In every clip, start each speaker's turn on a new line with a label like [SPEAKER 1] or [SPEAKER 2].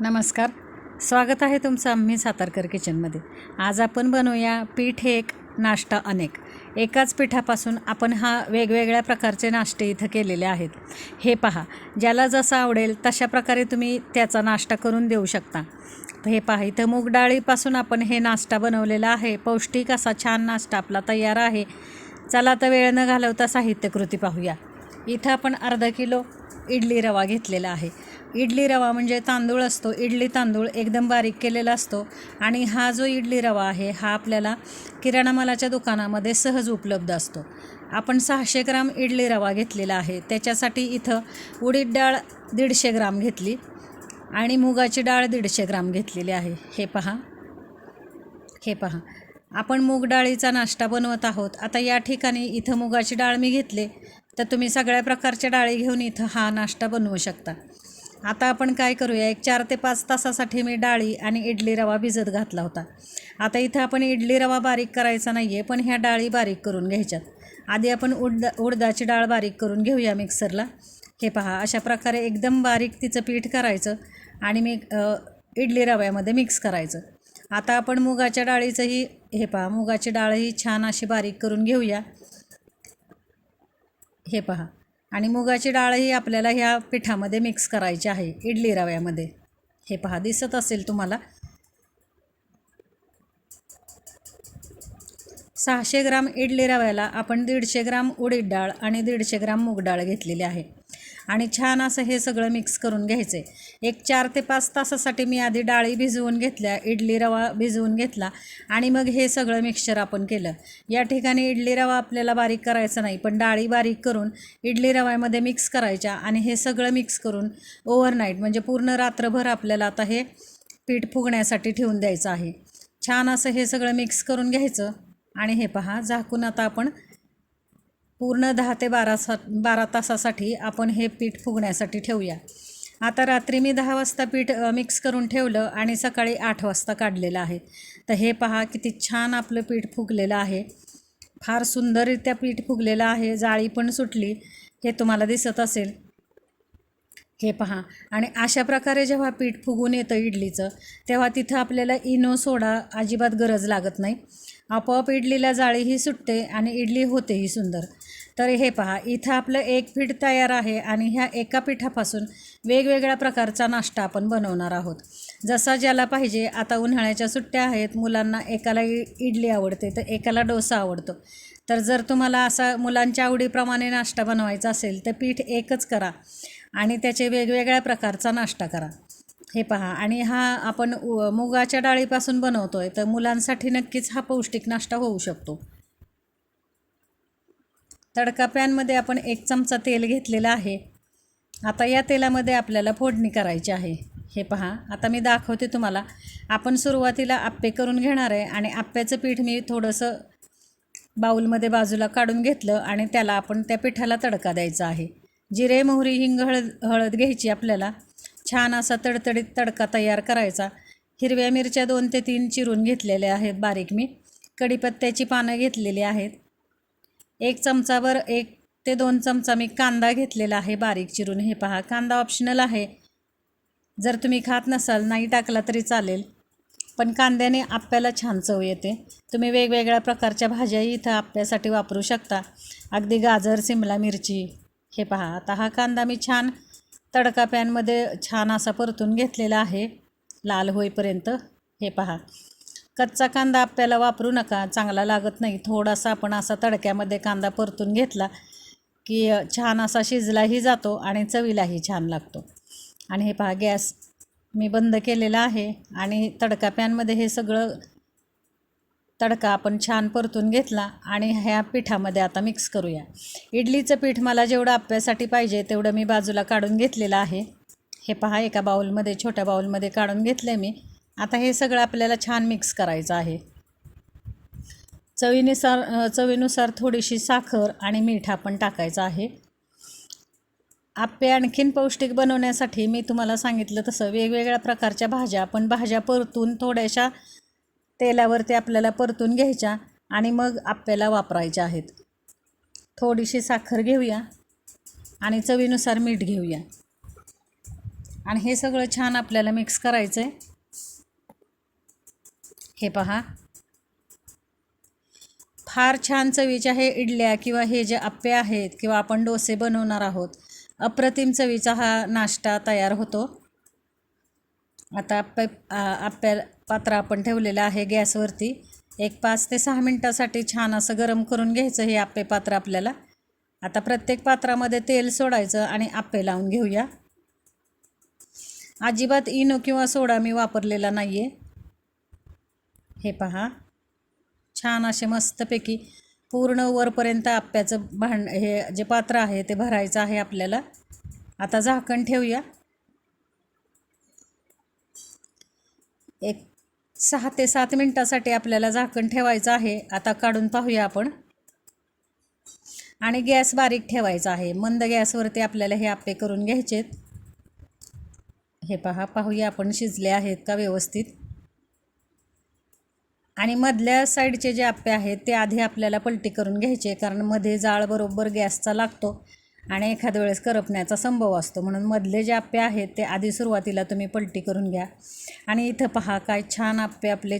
[SPEAKER 1] नमस्कार. स्वागत आहे तुमचं आम्ही सातारकर किचनमध्ये. आज आपण बनवूया पीठ एक नाश्ता अनेक. एकाच पिठापासून आपण हा वेगवेगळ्या प्रकारचे नाश्ते इथं केलेले आहेत. हे पहा ज्याला जसं आवडेल तशा प्रकारे तुम्ही त्याचा नाश्ता करून देऊ शकता. हे पहा इथं मूग डाळीपासून आपण हे नाश्ता बनवलेला आहे. पौष्टिक असा छान नाश्ता आपला तयार आहे. चला तर वेळ न घालवता साहित्यकृती पाहूया. इथं आपण अर्धा किलो इडली रवा घेतलेला आहे. इडली रवा म्हणजे तांदूळ असतो. इडली तांदूळ एकदम बारीक केलेला असतो. आणि हा जो इडली रवा आहे हा आपल्याला किराणा मालाच्या दुकानामध्ये सहज उपलब्ध असतो. आपण सहाशे ग्राम इडली रवा घेतलेला आहे. त्याच्यासाठी इथं उडीद डाळ दीडशे ग्राम घेतली आणि मुगाची डाळ दीडशे ग्राम घेतलेली आहे. हे पहा. हे पहा. आपण मूग डाळीचा नाश्ता बनवत आहोत. आता या ठिकाणी इथं मुगाची डाळ मी घेतले. तर तुम्ही सगळ्या प्रकारच्या डाळी घेऊन इथं हा नाश्ता बनवू शकता. आता आपण काय करूया एक चार ते पाच तासासाठी मी डाळी आणि इडली रवा भिजत घातला होता. आता इथं आपण इडली रवा बारीक करायचा नाही आहे पण ह्या डाळी बारीक करून घ्यायच्यात. आधी आपण उडदा उडदाची डाळ बारीक करून घेऊया मिक्सरला. हे पहा अशा प्रकारे एकदम बारीक तिचं पीठ करायचं आणि मी इडली रव्यामध्ये मिक्स करायचं. आता आपण मुगाच्या डाळीचंही हे पहा मुगाची डाळही छान अशी बारीक करून घेऊया. हे पहा. आणि मुगाची डाळही आपल्याला ह्या पिठामध्ये मिक्स करायची आहे इडली रव्यामध्ये. हे पहा दिसत असेल तुम्हाला? सहाशे ग्राम इडली रव्याला आपण दीडशे ग्राम उडीद डाळ आणि दीडशे ग्राम मूग डाळ घेतलेली आहे. आणि छान असं हे सगळं मिक्स करून घ्यायचं. आहे एक चार ते पाच तासासाठी मी आधी डाळी भिजवून घेतल्या इडली रवा भिजवून घेतला आणि मग हे सगळं मिक्सचर आपण केलं. या ठिकाणी इडली रवा आपल्याला बारीक करायचा नाही पण डाळी बारीक करून इडली रव्यामध्ये मिक्स करायच्या आणि हे सगळं मिक्स करून ओव्हरनाईट म्हणजे पूर्ण रात्रभर आपल्याला आता हे पीठ फुगण्यासाठी ठेवून द्यायचं आहे. छान असं हे सगळं मिक्स करून घ्यायचं आणि हे पहा झाकून आता आपण पूर्ण दहा ते बारा सा बारा तासासाठी आपण हे पीठ फुगण्यासाठी ठेवूया. आता रात्री मी दहा वाजता पीठ मिक्स करून ठेवलं आणि सकाळी आठ वाजता काढलेलं आहे. तर हे पहा किती छान आपलं पीठ फुगलेलं आहे. फार सुंदररित्या पीठ फुगलेलं आहे. जाळी पण सुटली. हे तुम्हाला दिसत असेल. हे पहा. आणि अशा प्रकारे जेव्हा पीठ फुगून येतं इडलीचं तेव्हा तिथं आपल्याला इनो सोडा अजिबात गरज लागत नाही. आपोआप इडलीला जाळीही सुटते आणि इडली होतेही सुंदर. तर हे पहा इथं आपलं एक पीठ तयार आहे आणि ह्या एका पिठापासून वेगवेगळ्या प्रकारचा नाश्ता आपण बनवणार आहोत. जसा ज्याला पाहिजे आता उन्हाळ्याच्या सुट्ट्या आहेत मुलांना एकाला इडली आवडते तर एकाला डोसा आवडतो. तर जर तुम्हाला असा मुलांच्या आवडीप्रमाणे नाश्ता बनवायचा असेल तर पीठ एकच करा आणि त्याचे वेगवेगळ्या प्रकारचा नाश्ता करा. हे पहा आणि हा आपण उ- मुगाच्या डाळीपासून बनवतो आहे तर मुलांसाठी नक्कीच हा पौष्टिक नाश्ता होऊ शकतो. तडका पॅनमध्ये आपण एक चमचा तेल घेतलेलं आहे. आता या तेलामध्ये आपल्याला फोडणी करायची आहे. हे पहा आता मी दाखवते तुम्हाला. आपण सुरुवातीला आप्पे करून घेणार आहे आणि आप्प्याचं पीठ मी थोडंसं बाऊलमध्ये बाजूला काढून घेतलं आणि त्याला आपण त्या पिठाला तडका द्यायचा आहे. जिरे मोहरी हिंग हळद हळद घ्यायची आपल्याला. छान असा तडतडीत तडका तयार करायचा. हिरव्या मिरच्या दोन ते तीन चिरून घेतलेल्या आहेत बारीक मी. कढीपत्त्याची पानं घेतलेली आहेत. एक चमचावर एक ते दोन चमचा मी कांदा घेतलेला आहे बारीक चिरून. हे पहा कांदा ऑप्शनल आहे. जर तुम्ही खात नसाल नाही टाकला तरी चालेल. पण कांद्याने आप्याला छान चव येते. तुम्ही वेगवेगळ्या प्रकारच्या भाज्याही इथं आप्यासाठी वापरू शकता. अगदी गाजर सिमला मिरची हे पहा. आता हा कांदा मी छान तडका पॅनमध्ये छान असा परतून घेतलेला आहे. लाल होईपर्यंत. हे पहा. कच्चा कांदा आपल्याला वापरू नका चांगला लागत नाही. थोडासा आपण असा तडक्यामध्ये कांदा परतून घेतला की छान असा शिजलाही जातो आणि चवीलाही छान लागतो. आणि हे पहा गॅस मी बंद केलेला आहे आणि तडका पॅनमध्ये हे सगळं तडका आपण छान परतून घेतला आणि ह्या पिठामध्ये आता मिक्स करूया. इडलीचं पीठ मला जेवढं आप्यासाठी पाहिजे तेवढं मी बाजूला काढून घेतलेलं आहे. हे पहा एका बाउलमध्ये छोट्या बाऊलमध्ये काढून घेतलं मी. आता हे सगळं आपल्याला छान मिक्स करायचं आहे. चवीनुसार चवीनुसार थोडीशी साखर आणि मीठ आपण टाकायचं आहे. आप्पे आणखीन पौष्टिक बनवण्यासाठी मी तुम्हाला सांगितलं तसं वेगवेगळ्या प्रकारच्या भाज्या. आपण भाज्या परतून थोड्याशा तेलावरती आपल्याला परतून घ्यायच्या आणि मग आप्याला वापरायच्या आहेत. थोडीशी साखर घेऊया आणि चवीनुसार मीठ घेऊया. आणि हे सगळं छान आपल्याला मिक्स करायचं आहे हे पहा. फार छान चवीच्या हे इडल्या किंवा हे जे आप्पे आहेत किंवा आपण डोसे बनवणार आहोत अप्रतिम चवीचा हा नाश्ता तयार होतो. आता आप्पे आप्प्या पात्र आपण ठेवलेलं आहे गॅसवरती. एक पाच ते सहा मिनटासाठी छान असं गरम करून घ्यायचं हे आप्पे पात्र आपल्याला. आता प्रत्येक पात्रामध्ये तेल सोडायचं आणि आप्पे लावून घेऊया. अजिबात इनो किंवा सोडा मी वापरलेला नाही आहे हे पहा. छान असे मस्तपैकी पूर्ण वरपर्यंत आप्याचं भांड हे जे पात्र आहे ते भरायचं आहे आपल्याला. आता झाकण ठेवूया. एक सहा ते सात मिनटासाठी आपल्याला झाकण ठेवायचं आहे. आता काढून पाहूया आपण. आणि गॅस बारीक ठेवायचा आहे. मंद गॅसवरती आपल्याला हे आप्पे करून घ्यायचेत. हे पहा पाहूया आपण शिजले आहेत का व्यवस्थित. आणि मधल्या साईडचे जे आप्पे आहेत ते आधी आपल्याला पलटी करून घ्यायचे कारण मध्ये जाळ बरोबर गॅसचा लागतो आणि एखाद्या वेळेस करपण्याचा संभव असतो. म्हणून मधले जे आप्पे आहेत ते आधी सुरुवातीला तुम्ही पलटी करून घ्या. आणि इथं पहा काय छान आप्पे आपले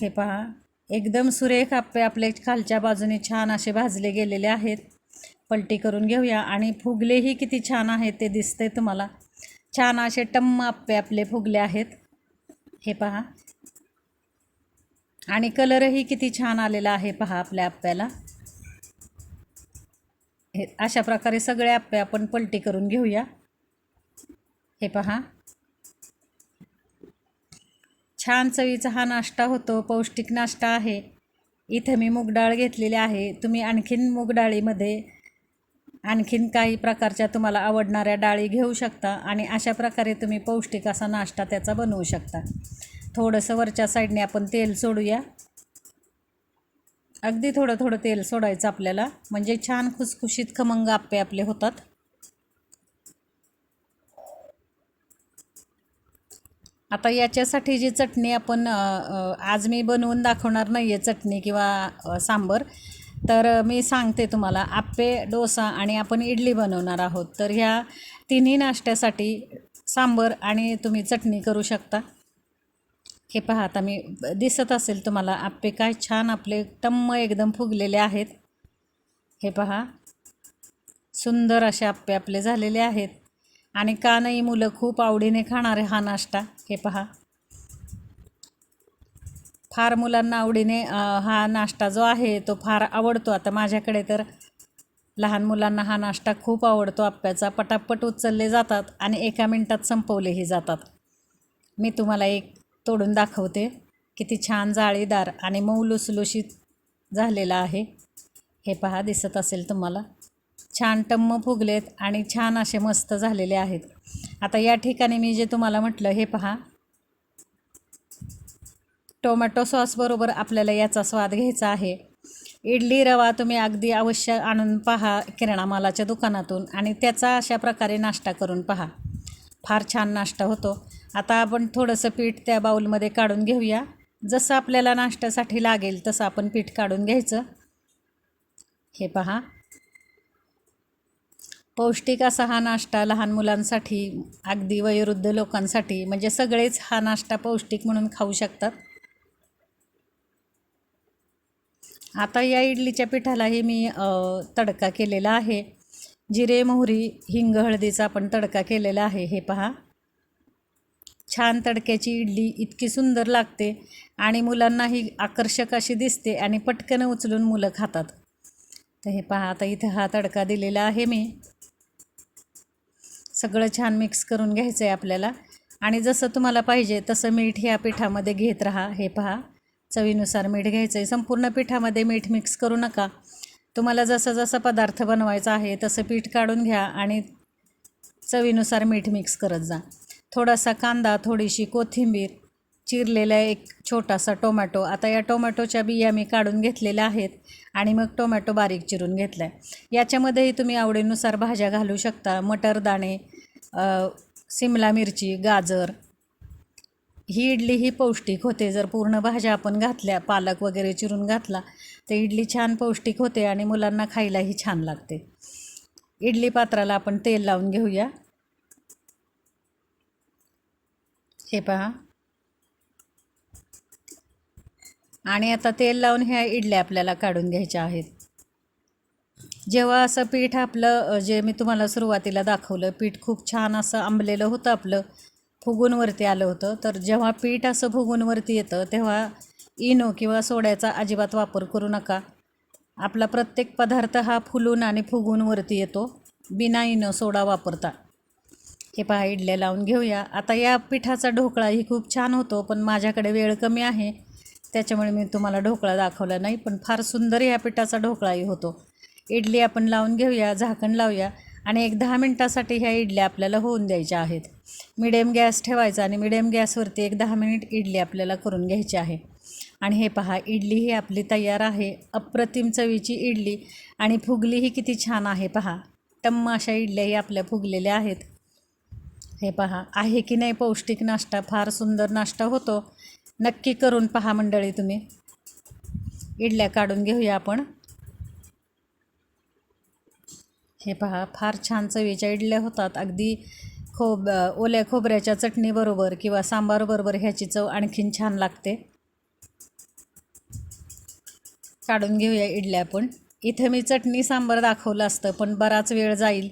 [SPEAKER 1] हे पहा. एकदम सुरेख आप्पे आपले खालच्या बाजूने छान असे भाजले गेलेले आहेत. पलटी करून घेऊया. आणि फुगलेही किती छान आहेत ते दिसते तुम्हाला. छान असे टम्म आप्पे आपले फुगले आहेत. हे पहा. आणि कलरही किती छान आलेला आहे पहा आपल्या आप्प्याला हे अशा प्रकारे सगळे आप्पे आपण पलटी करून घेऊया. हे पहा. छान चवीचा हा नाश्ता होतो पौष्टिक नाश्ता आहे. इथं मी मूगडाळ घेतलेली आहे. तुम्ही आणखीन मूगडाळीमध्ये आणखीन काही प्रकारच्या तुम्हाला आवडणाऱ्या डाळी घेऊ शकता आणि अशा प्रकारे तुम्ही पौष्टिक असा नाश्ता त्याचा बनवू शकता. थोडंसं वरच्या साईडने आपण तेल सोडूया. अगदी थोडं थोडं तेल सोडायचं आपल्याला. म्हणजे छान खुसखुशीत खमंग आप्पे आपले होतात. आता याच्यासाठी जी चटणी आपण आज मी बनवून दाखवणार नाही आहे चटणी किंवा सांबर तर मी सांगते तुम्हाला. आप्पे डोसा आणि आपण इडली बनवणार आहोत. तर ह्या तिन्ही नाश्त्यासाठी सांबर आणि तुम्ही चटणी करू शकता. हे पहा आता मी दिसत असेल तुम्हाला आप्पे काय छान आपले टम्म एकदम फुगलेले आहेत. हे पहा सुंदर असे आप्पे आपले झालेले आहेत. आणि का नाही मुलं खूप आवडीने खाणारे हा नाश्ता. हे पहा. फार मुलांना आवडीने हा नाश्ता जो आहे तो फार आवडतो. आता माझ्याकडे तर लहान मुलांना हा नाश्ता खूप आवडतो. आप्प्याचा पटापट उचलले जातात आणि एका मिनटात संपवलेही जातात. मी तुम्हाला एक तोडून दाखवते. किती छान जाळीदार आणि मऊ लुसलुशीत झालेला आहे. हे पहा दिसत असेल तुम्हाला. छान टम्म फुगलेत आणि छान असे मस्त झालेले आहेत. आता या ठिकाणी मी जे तुम्हाला म्हटलं हे पहा. टोमॅटो सॉसबरोबर आपल्याला याचा स्वाद घ्यायचा आहे. इडली रवा तुम्ही अगदी अवश्य आणून पहा किराणा मालाच्या दुकानातून आणि त्याचा अशा प्रकारे नाश्ता करून पहा. फार छान नाश्ता होतो. आता आपण थोडंसं पीठ त्या बाऊलमध्ये काढून घेऊया. जसं आपल्याला नाश्त्यासाठी लागेल तसं आपण पीठ काढून घ्यायचं. हे पहा. पौष्टिक असा हा नाश्ता लहान मुलांसाठी अगदी वयोवृद्ध लोकांसाठी म्हणजे सगळेच हा नाश्ता पौष्टिक म्हणून खाऊ शकतात. आता या इडलीच्या पिठालाही मी तडका केलेला आहे. जिरे मोहरी हिंग हळदीचा आपण तडका केलेला आहे. हे पहा. छान तडक्याची इडली इतकी सुंदर लागते आणि मुलांनाही आकर्षक अशी दिसते आणि पटकन उचलून मुलं खातात. तर हे पहा आता इथं हा तडका दिलेला आहे मी. सगळं छान मिक्स करून घ्यायचं आहे आपल्याला. आणि जसं तुम्हाला पाहिजे तसं मीठ ह्या पिठामध्ये घेत राहा. हे पहा चवीनुसार मीठ घ्यायचं आहे संपूर्ण पिठामध्ये मीठ मिक्स करू नका. तुम्हाला जसं जसं पदार्थ बनवायचा आहे तसं पीठ काढून घ्या आणि चवीनुसार मीठ मिक्स करत जा. थोडासा कांदा थोडीशी कोथिंबीर चिरलेला एक छोटासा टोमॅटो. आता या टोमॅटोच्या बिया मी काढून घेतलेल्या आहेत आणि मग टोमॅटो बारीक चिरून घेतला आहे याच्यामध्येही तुम्ही आवडीनुसार भाज्या घालू शकता. मटरदाणे सिमला मिरची गाजर. ही इडली ही पौष्टिक होते. जर पूर्ण भाज्या आपण घातल्या पालक वगैरे चिरून घातला तर इडली छान पौष्टिक होते आणि मुलांना खायलाही छान लागते. इडली पात्राला आपण तेल लावून घेऊया. हे पहा. आणि आता तेल लावून ह्या इडल्या आपल्याला काढून घ्यायच्या आहेत. जेव्हा असं पीठ आपलं जे मी तुम्हाला सुरुवातीला दाखवलं पीठ खूप छान असं आंबलेलं होतं आपलं फुगूनवरती आलं होतं. तर जेव्हा पीठ असं फुगूनवरती येतं तेव्हा इनो किंवा सोड्याचा अजिबात वापर करू नका. आपला प्रत्येक पदार्थ हा फुलून आणि फुगूनवरती येतो. बिना इनो सोडा वापरता. हे पहा इडल्या लावून घेऊया. आता या पिठाचा ढोकळाही खूप छान होतो पण माझ्याकडे वेळ कमी आहे. त्याच्यामुळे मी तुम्हाला ढोकळा दाखवला नाही पण फार सुंदर या पिठाचा ढोकळाही होतो. इडली आपण लावून घेऊया झाकण लावूया आणि एक दहा मिनटासाठी ह्या इडल्या आपल्याला होऊन द्यायच्या आहेत. मिडियम गॅस ठेवायचा आणि मिडियम गॅसवरती एक दहा मिनिट इडली आपल्याला करून घ्यायची आहे. आणि हे पहा इडली ही आपली तयार आहे. अप्रतिम चवीची इडली आणि फुगली ही किती छान आहे पहा. टम्म अशा इडल्याही आपल्या फुगलेल्या आहेत. हे पहा आहे की नाही पौष्टिक नाश्ता? फार सुंदर नाश्ता होतो. नक्की करून पहा मंडळी तुम्ही. इडल्या काढून घेऊया आपण. हे पहा फार छान चवीच्या इडल्या होतात. अगदी खोब ओल्या खोबऱ्याच्या चटणीबरोबर किंवा सांबारबरोबर ह्याची चव आणखीन छान लागते. काढून घेऊया इडल्या आपण. इथं मी चटणी सांबार दाखवलं असतं पण बराच वेळ जाईल.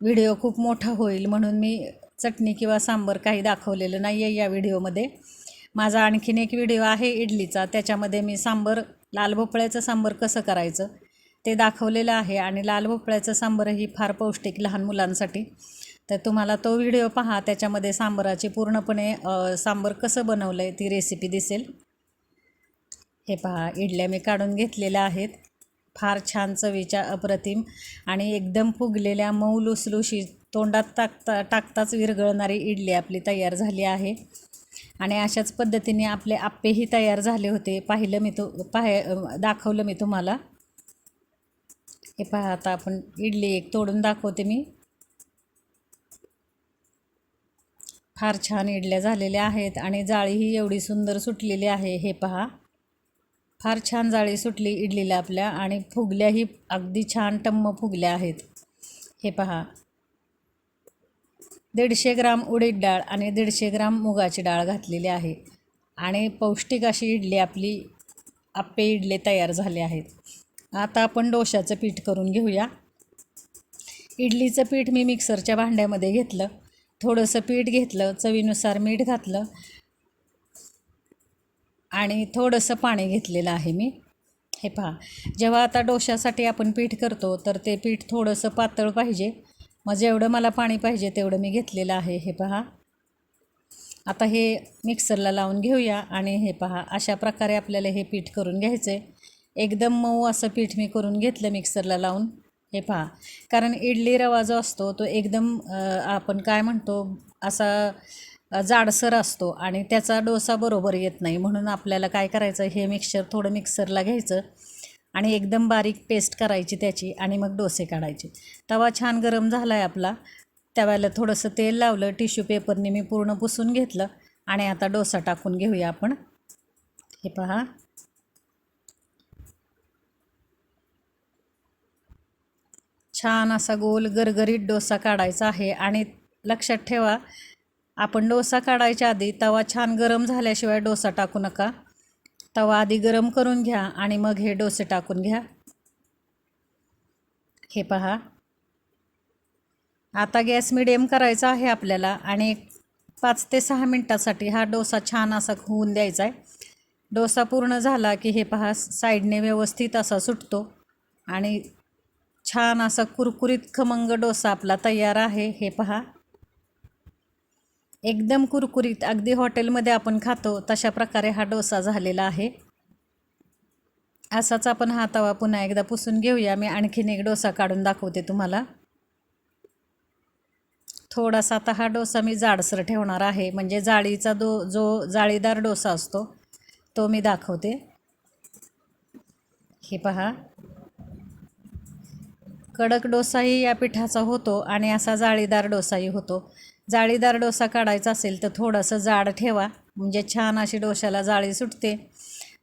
[SPEAKER 1] व्हिडिओ खूप मोठा होईल म्हणून मी चटणी किंवा सांबार काही दाखवलेलं नाही आहे या व्हिडिओमध्ये. माझा आणखीन एक व्हिडिओ आहे इडलीचा. त्याच्यामध्ये मी सांबर लाल भोपळ्याचं सांबर कसं करायचं ते दाखवलेलं आहे आणि लाल भोपळ्याचं सांबरही फार पौष्टिक लहान मुलांसाठी. तर तुम्हाला तो व्हिडिओ पहा. त्याच्यामध्ये सांबाराची पूर्णपणे सांबर कसं बनवलं आहे ती रेसिपी दिसेल. हे पहा इडल्या मी काढून घेतलेल्या आहेत. फार छान चवीच्या अप्रतिम. आणि एकदम फुगलेल्या मऊ लुसलुशी तोंडात टाकता टाकताच विरघळणारी इडली आपली तयार झाली आहे. आणि अशाच पद्धतीने आपले आप्पेही तयार झाले होते. पाहिलं मी तो पाह दाखवलं मी तुम्हाला. हे पहा आता आपण इडली एक तोडून दाखवते मी. फार छान इडल्या झालेल्या आहेत आणि जाळीही एवढी सुंदर सुटलेली आहे. हे पहा. फार छान जाळी सुटली इडलीला आपल्या आणि फुगल्याही अगदी छान टम्म फुगल्या आहेत. हे पहा. दीडशे ग्राम उडीद डाळ आणि दीडशे ग्राम मुगाची डाळ घातलेली आहे आणि पौष्टिक अशी इडली आपली आप्पे इडले तयार झाले आहेत. आता आपण डोशाचं पीठ करून घेऊया. इडलीचं पीठ मी मिक्सरच्या भांड्यामध्ये घेतलं. थोडंसं पीठ घेतलं चवीनुसार मीठ घातलं आणि थोडंसं पाणी घेतलेलं आहे मी. हे पहा जेव्हा आता डोशासाठी आपण पीठ करतो तर ते पीठ थोडंसं पातळ पाहिजे. मग जेवढं मला पाणी पाहिजे तेवढं मी घेतलेलं आहे. हे पहा. आता हे मिक्सरला लावून घेऊया आणि हे पहा अशा प्रकारे आपल्याला हे पीठ करून घ्यायचं आहे एकदम मऊ असं पीठ मी करून घेतलं मिक्सरला लावून. हे पहा कारण इडली रवा जो असतो तो एकदम आपण काय म्हणतो असा जाडसर असतो आणि त्याचा डोसा बरोबर येत नाही. म्हणून आपल्याला काय करायचं? हे मिक्सर थोडं मिक्सरला घ्यायचं आणि एकदम बारीक पेस्ट करायची त्याची आणि मग डोसे काढायचे. तवा छान गरम झाला आहे आपला. त्यावेळेला थोडंसं तेल लावलं टिश्यू पेपरने मी पूर्ण पुसून घेतलं आणि आता डोसा टाकून घेऊया आपण. हे पहा. छान असा गोल गरगरीत डोसा काढायचा आहे आणि लक्षात ठेवा आपण डोसा काढायच्या आधी तवा छान गरम झाल्याशिवाय डोसा टाकू नका. तवा आधी गरम करून घ्या आणि मग हे डोसे टाकून घ्या. हे पहा. आता गॅस मिडियम करायचा आहे आपल्याला आणि पाच ते सहा मिनटासाठी हा डोसा छान असा होऊन द्यायचा आहे. डोसा पूर्ण झाला की हे पहा साईडने व्यवस्थित असा सुटतो आणि छान असा कुरकुरीत खमंग डोसा आपला तयार आहे. हे पहा. एकदम कुरकुरीत अगदी हॉटेलमध्ये आपण खातो तशा प्रकारे हा डोसा झालेला आहे. असाच आपण हा तवा पुन्हा एकदा पुसून घेऊया. मी आणखीन एक डोसा काढून दाखवते तुम्हाला. थोडासा आता हा डोसा मी जाडसर ठेवणार आहे. म्हणजे जाळीचा दो जो जाळीदार डोसा असतो तो मी दाखवते. हे पहा. कडक डोसाही या पिठाचा होतो आणि असा जाळीदार डोसाही होतो. जाळीदार डोसा काढायचा असेल तर थोडंसं जाड ठेवा. म्हणजे छान अशी डोशाला जाळी सुटते.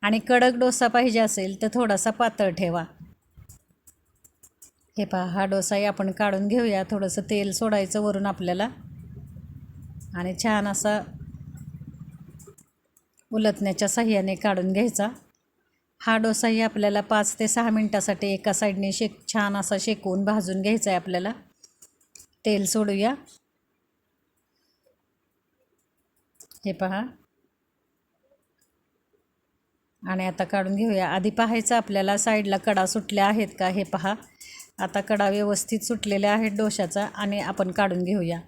[SPEAKER 1] आणि कडक डोसा पाहिजे असेल तर थोडासा पातळ ठेवा. हे पहा हा डोसाही आपण काढून घेऊया. थोडंसं तेल सोडायचं वरून आपल्याला. आणि छान असा उलटण्याच्या साह्याने काढून घ्यायचा. हा डोसाही आपल्याला पाच ते सहा मिनटासाठी एका साईडने शेक छान असा शेकवून भाजून घ्यायचा आहे आपल्याला. तेल सोडूया. हे पहा. आणि आता काढून घेऊया. आधी पाहायचं आपल्याला साईडला कडा सुटल्या आहेत का हे पहा. आता कडा व्यवस्थित सुटलेल्या आहेत डोशाचा आणि आपण काढून घेऊया.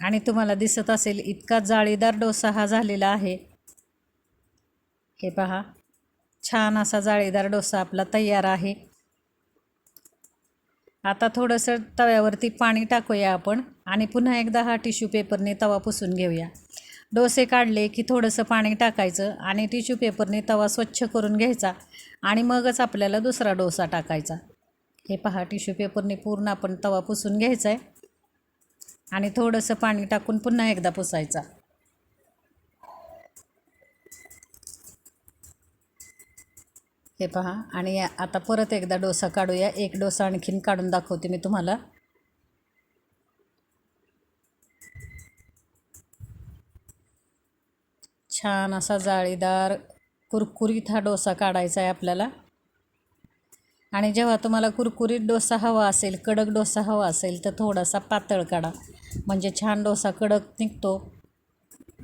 [SPEAKER 1] आणि तुम्हाला दिसत असेल इतका जाळीदार डोसा हा झालेला आहे. हे पहा. छान असा जाळीदार डोसा आपला तयार आहे. आता थोडंसं तव्यावरती पाणी टाकूया आपण. आणि पुन्हा एकदा हा टिश्यू पेपरने तवा पुसून घेऊया. डोसे काढले की थोडंसं पाणी टाकायचं आणि टिश्यू पेपरने तवा स्वच्छ करून घ्यायचा आणि मगच आपल्याला दुसरा डोसा टाकायचा. हे पहा टिश्यू पेपरने पूर्ण आपण तवा पुसून घ्यायचा आहे आणि थोडंसं पाणी टाकून पुन्हा एकदा पुसायचा. हे पहा आणि आता परत एकदा डोसा काढूया. एक डोसा आणखीन काढून दाखवते मी तुम्हाला. छान असा जाळीदार कुरकुरीत हा डोसा काढायचा आहे आपल्याला. आणि जेव्हा तुम्हाला कुरकुरीत डोसा हवा असेल कडक डोसा हवा असेल तर थोडासा पातळ काढा. म्हणजे छान डोसा कडक निघतो.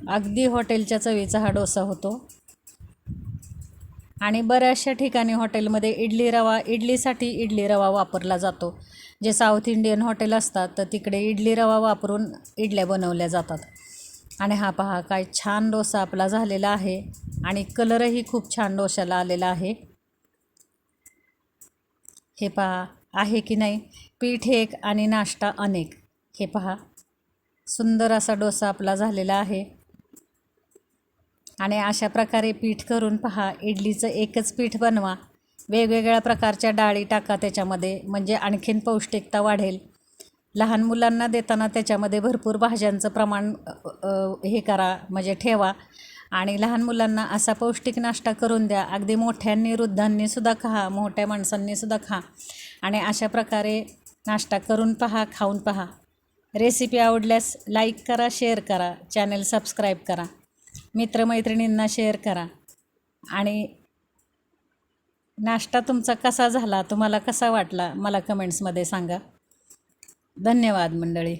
[SPEAKER 1] अगदी हॉटेलच्या चवीचा हा डोसा होतो. आणि बऱ्याचशा ठिकाणी हॉटेलमध्ये इडली रवा इडलीसाठी इडली रवा वापरला जातो. जे साऊथ इंडियन हॉटेल असतात तर तिकडे इडली रवा वापरून इडल्या बनवल्या जातात. आणि हा पहा काय छान डोसा आपला झालेला आहे. आणि कलरही खूप छान डोशाला आलेला आहे. हे पहा आहे की नाही? पीठ एक आणि नाश्ता अनेक. हे पहा सुंदर असा डोसा आपला झालेला आहे. आणि अशा प्रकारे पीठ करून पहा इडलीचं एकच पीठ बनवा. वेगवेगळ्या प्रकारच्या डाळी टाका त्याच्यामध्ये म्हणजे आणखीन पौष्टिकता वाढेल. लहान मुलांना देताना त्याच्यामध्ये भरपूर भाज्यांचं प्रमाण हे करा म्हणजे ठेवा. आणि लहान मुलांना असा पौष्टिक नाश्ता करून द्या. अगदी मोठ्यांनी वृद्धांनी सुद्धा खा मोठ्या माणसांनी सुद्धा खा. आणि अशा प्रकारे नाश्ता करून पहा खाऊन पहा. रेसिपी आवडल्यास लाईक करा शेअर करा. चॅनल सबस्क्राईब करा. मित्रमैत्रिणींना शेअर करा. आणि नाश्ता तुमचा कसा झाला तुम्हाला कसा वाटला मला कमेंट्समध्ये सांगा. धन्यवाद मंडळी.